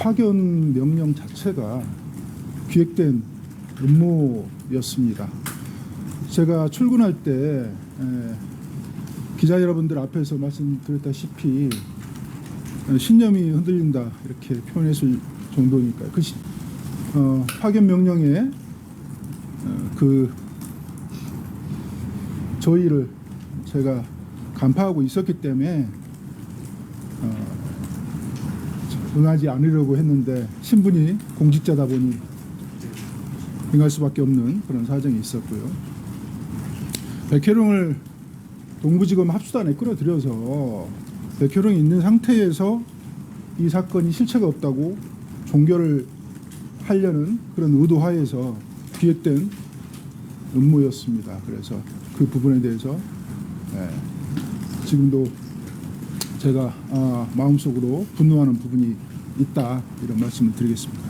파견 명령 자체가 기획된 음모였습니다. 제가 출근할 때 에, 기자 여러분들 앞에서 말씀드렸다시피 어, 신념이 흔들린다 이렇게 표현했을 정도니까 그 시, 어, 파견 명령에 어, 그 저희를 제가 간파하고 있었기 때문에 어, 응하지 않으려고 했는데 신분이 공직자다 보니 응할 수밖에 없는 그런 사정이 있었고요. 백혜룡을 동부지검 합수단에 끌어들여서 백혜룡이 있는 상태에서 이 사건이 실체가 없다고 종결을 하려는 그런 의도하에서 기획된 음모였습니다. 그래서 그 부분에 대해서 예, 지금도 제가 아, 마음속으로 분노하는 부분이 있다 이런 말씀을 드리겠습니다.